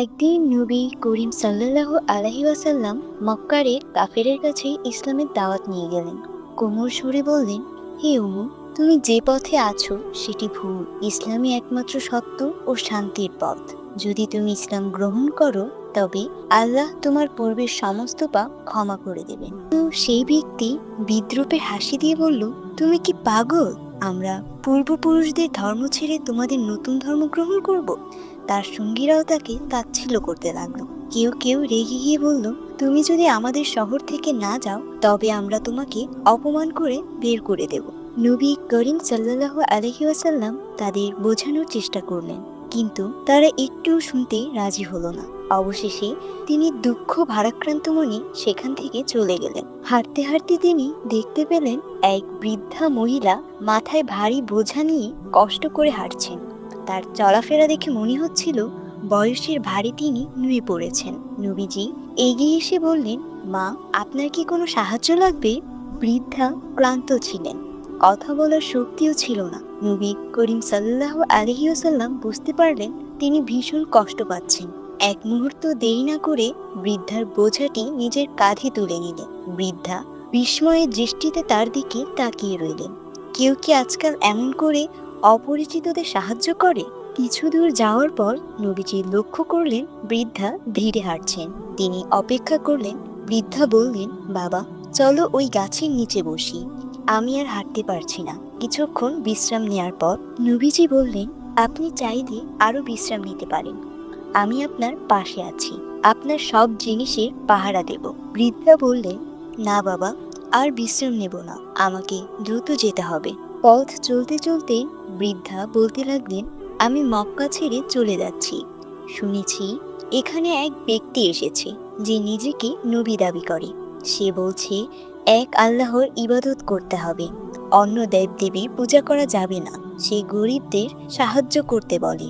একদিন নবী করিম সাল্লাহ আলহি ওয়াসাল্লাম মক্কারে কাফেরের কাছে ইসলামের দাওয়াত নিয়ে গেলেন। কোমর সুরে বললেন, হে উমু তুমি যে পথে আছো সেটি ভুল। ইসলামই একমাত্র সত্য ও শান্তির পথ। যদি তুমি ইসলাম গ্রহণ করো, তবে আল্লাহ তোমার পূর্বের সমস্ত পাপ ক্ষমা করে দেবেন। তো সেই ব্যক্তি বিদ্রুপে হাসি দিয়ে বলল, তুমি কি পাগল? আমরা পূর্বপুরুষদের ধর্ম ছেড়ে তোমাদের নতুন ধর্ম গ্রহণ করব? তার সঙ্গীরাও তাকে তাচ্ছিল্য করতে লাগল। কেউ কেউ রেগে গিয়ে বলল, তুমি যদি আমাদের শহর থেকে না যাও, তবে আমরা তোমাকে অপমান করে বের করে দেব। নবী করিম সাল্লাহ ওয়াসাল্লাম তাদের বোঝানোর চেষ্টা করলেন, কিন্তু তারা একটুও শুনতে রাজি হলো না। অবশেষে তিনি দুঃখ ভারাক্রান্ত মনে সেখান থেকে চলে গেলেন। হাঁটতে হাঁটতে তিনি দেখতে পেলেন এক বৃদ্ধা মহিলা মাথায় ভারী বোঝা নিয়ে কষ্ট করে হাঁটছেন। তার চলাফেরা দেখে মনে হচ্ছিল বয়সের ভারে তিনি নুয়ে পড়েছেন। নবীজি এগিয়ে এসে বললেন, মা, আপনার কি কোনো সাহায্য লাগবে? বৃদ্ধা ক্লান্ত ছিলেন। কথা বলার শক্তিও ছিল না। নবী করিম সাল্লাহ আলহিউসাল্লাম বুঝতে পারলেন তিনি ভীষণ কষ্ট পাচ্ছেন। এক মুহূর্ত দেরি না করে বৃদ্ধার বোঝাটি নিজের কাঁধে তুলে নিলেন। বৃদ্ধা বিস্ময়ের দৃষ্টিতে তার দিকে তাকিয়ে রইলেন। কেউ কি আজকাল এমন করে অপরিচিতদের সাহায্য করে। কিছু দূর যাওয়ার পর নবীজি লক্ষ্য করলেন, বৃদ্ধা ধীরে হাঁটছেন। তিনি অপেক্ষা করলেন, বৃদ্ধা বললেন, বাবা, চলো ওই গাছের নিচে বসি। আমি আর হাঁটতে পারছি না। কিছুক্ষণ বিশ্রাম নেওয়ার পর নবীজি বললেন, আপনি চাইলে আরও বিশ্রাম নিতে পারেন। আমি আপনার পাশে আছি। আপনার সব জিনিসের পাহারা দেব। বৃদ্ধা বললেন, না বাবা, আর বিশ্রাম নেব না। আমাকে দ্রুত যেতে হবে। পথ চলতে চলতে বৃদ্ধা বলতে লাগলেন, আমি মক্কা ছেড়ে চলে যাচ্ছি। শুনেছি, এখানে এক ব্যক্তি এসেছে, যে নিজেকে নবী দাবি করে। সে বলছে, এক আল্লাহর ইবাদত করতে হবে, অন্য দেবদেবীর পূজা করা যাবে না, সে গরিবদের সাহায্য করতে বলে।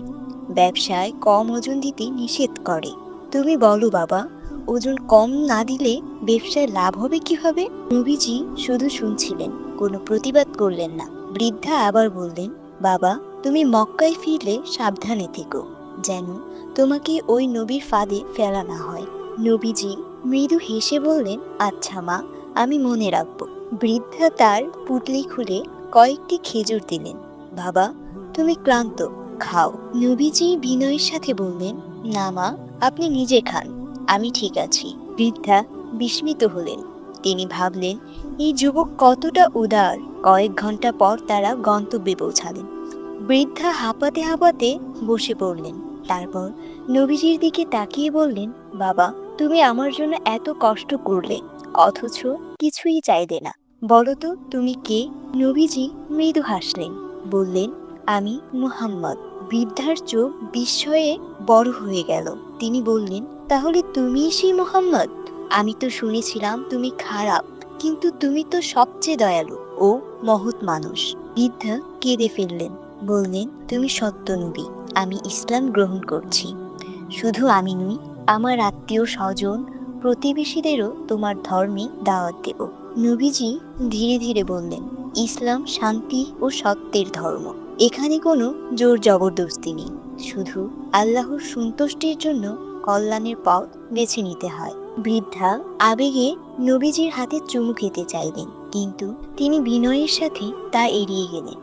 ব্যবসায় কম ওজন দিতে নিষেধ করে। তুমি বলো বাবা, ওজন কম না দিলে ব্যবসায় লাভ হবে কীভাবে? নবীজি শুধু শুনছিলেন, কোনো প্রতিবাদ করলেন না। বৃদ্ধা আবার বললেন, বাবা, তুমি মক্কায় ফিরলে সাবধানে থেকো, যেন তোমাকে ওই নবীর ফাঁদে ফেলা না হয়। নবীজি মৃদু হেসে বললেন আচ্ছা মা, আমি মনে রাখব। বৃদ্ধা তার পুটলি খুলে কয়েকটি খেজুর দিলেন। বাবা, তুমি ক্লান্ত, খাও। নবীজি বিনয়ের সাথে বললেন, না মা, আপনি নিজে খান, আমি ঠিক আছি। বৃদ্ধা বিস্মিত হলেন। তিনি ভাবলেন, এই যুবক কতটা উদার। কয়েক ঘণ্টা পর তারা গন্তব্যে পৌঁছালেন। বৃদ্ধা হাঁপাতে হাঁপাতে বসে পড়লেন। তারপর নবীজির দিকে তাকিয়ে বললেন, বাবা, তুমি আমার জন্য এত কষ্ট করলে, অথচ কিছুই চাইলে না। বলো তো, তুমি কে? নবীজি মৃদু হাসলেন, বললেন, আমি মুহাম্মদ। বৃদ্ধার চোখ বিস্ময়ে বড় হয়ে গেল। তিনি বললেন, তাহলে তুমিই সেই মোহাম্মদ? আমি তো শুনেছিলাম তুমি খারাপ, কিন্তু তুমি তো সবচেয়ে দয়ালু ও মহৎ মানুষ। বৃদ্ধা কেঁদে ফেললেন, বললেন, তুমি সত্য নবী, আমি ইসলাম গ্রহণ করছি। শুধু আমি নই, আমার আত্মীয় স্বজন, প্রতিবেশীদেরও তোমার ধর্মে দাওয়াত দেব। নবীজি ধীরে ধীরে বললেন, ইসলাম শান্তি ও সত্যের ধর্ম, এখানে কোনো জোর জবরদস্তি নেই। শুধু আল্লাহর সন্তুষ্টির জন্য কল্যাণের পথ বেছে নিতে হয়। বৃদ্ধা আবেগে নবীজির হাতে চুমু খেতে চাইলেন, কিন্তু তিনি বিনয়ের সাথে তা এড়িয়ে গেলেন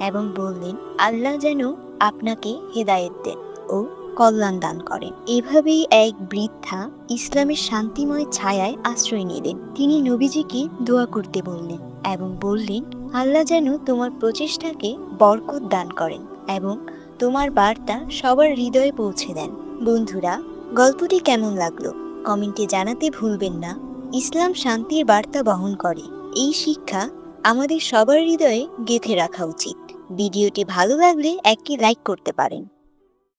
এবং বললেন, আল্লাহ যেন আপনাকে হেদায়েত দেন ও কল্যাণ দান করেন। এভাবেই এক বৃদ্ধা ইসলামের শান্তিময় ছায়ায় আশ্রয় নিলেন। তিনি নবীজিকে দোয়া করতে বললেন এবং বললেন, আল্লাহ যেন তোমার প্রচেষ্টাকে বরকত দান করেন এবং তোমার বার্তা সবার হৃদয়ে পৌঁছে দেন। বন্ধুরা, গল্পটি কেমন লাগল? কমেন্টে জানাতে ভুলবেন না। ইসলাম শান্তির বার্তা বহন করে। এই শিক্ষা আমাদের সবার হৃদয়ে গেঁথে রাখা উচিত। ভিডিওটি ভালো লাগলে একটি লাইক করতে পারেন।